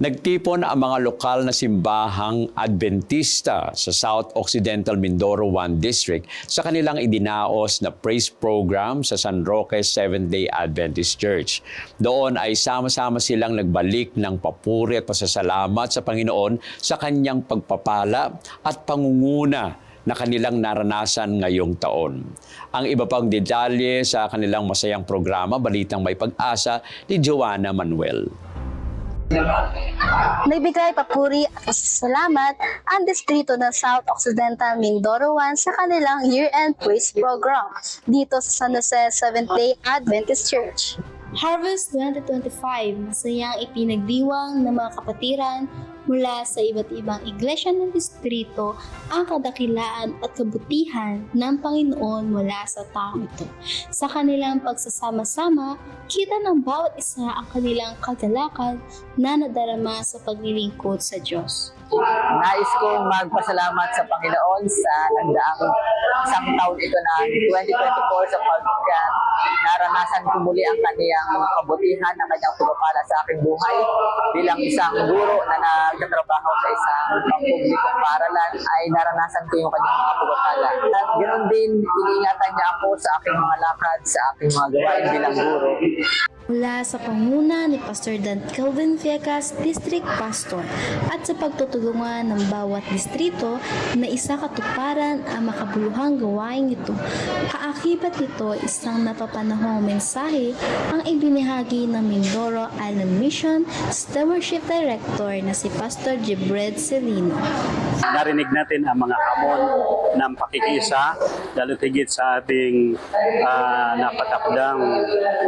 Nagtipon ang mga lokal na simbahang Adventista sa South Occidental Mindoro 1 District sa kanilang idinaos na praise program sa San Roque Seventh-day Adventist Church. Doon ay sama-sama silang nagbalik ng papuri at pasasalamat sa Panginoon sa kanyang pagpapala at pangunguna na kanilang naranasan ngayong taon. Ang iba pang detalye sa kanilang masayang programa, Balitang May Pag-asa ni Joanna Manuel. Nagbigay papuri at pasasalamat ang distrito ng South Occidental Mindoro 1 sa kanilang year-end praise program dito sa San Jose Seventh-day Adventist Church. Harvest 2025, masayang ipinagdiwang ng mga kapatiran mula sa iba't ibang iglesia ng distrito ang kadakilaan at kabutihan ng Panginoon mula sa taong ito. Sa kanilang pagsasama-sama, kita ng bawat isa ang kanilang kagalakan na nadarama sa paglilingkod sa Diyos. Nais kong magpasalamat sa Panginoon sa nagdaang isang taon ito na 2024 sa pagka naranasan ko muli ang kaniyang kabutihan, ang kanyang pagpapala sa aking buhay bilang isang guro na nagtatrabaho sa isang pampublikong paralan ay naranasan ko yung kanyang mga pagpapala. At ganoon din, iniingatan niya ako sa aking mga lakad, sa aking mga gawain bilang guro. Mula sa panguna ni Pastor Dan Kelvin Viegas, District Pastor, at sa pagtutulungan ng bawat distrito na isa katuparan ang makabuluhang gawain ito. Kaakibat nito isang napapanahong mensahe ang ibinahagi ng Mindoro Island Mission Stewardship Director na si Pastor Jebred Celino. narinig natin ang mga hamon ng pakikisa, lalo tigit sa ating ah, napatakdang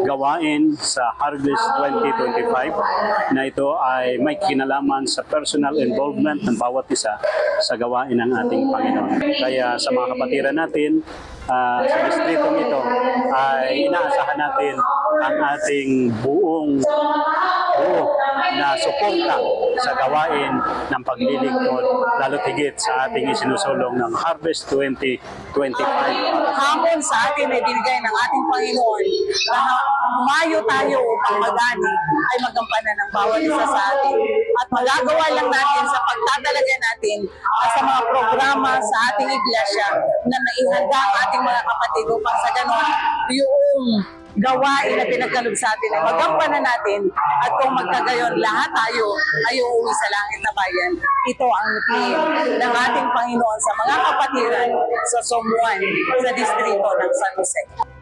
gawain sa Harvest 2025 na ito ay may kinalaman sa personal involvement ng bawat isa sa gawain ng ating Panginoon. Kaya sa mga kapatiran natin, ah, sa distritong ito ay inaasahan natin ang ating buong buo na suporta sa gawain ng paglilingkod lalo tigit sa ating isinusulong ng Harvest 2025 para sa hamon sa atin ay binigay ng ating Panginoon na humayo tayo upang magani ay magampanan ng bawat isa sa atin. At magagawa lang natin sa pagtatalaga natin sa mga programa sa ating iglesia na naihanda ang ating mga kapatid upang sa ganon yung gawain na pinagkalog sa atin ay magampanan natin at kung magkagayon lahat tayo ay uuwi sa langit na bayan. Ito ang claim ng ating Panginoon sa mga kapatiran sa Somuan sa distrito ng San Jose.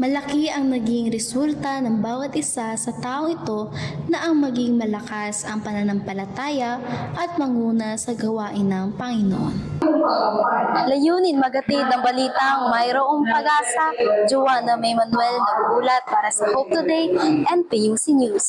Malaki ang naging resulta ng bawat isa sa taong ito na ang maging malakas ang pananampalataya at manguna sa gawain ng Panginoon. Layunin magatid ng balitang mayroong pag-asa, Joanna May Manuel nagulat para sa Hope Today and PUC News.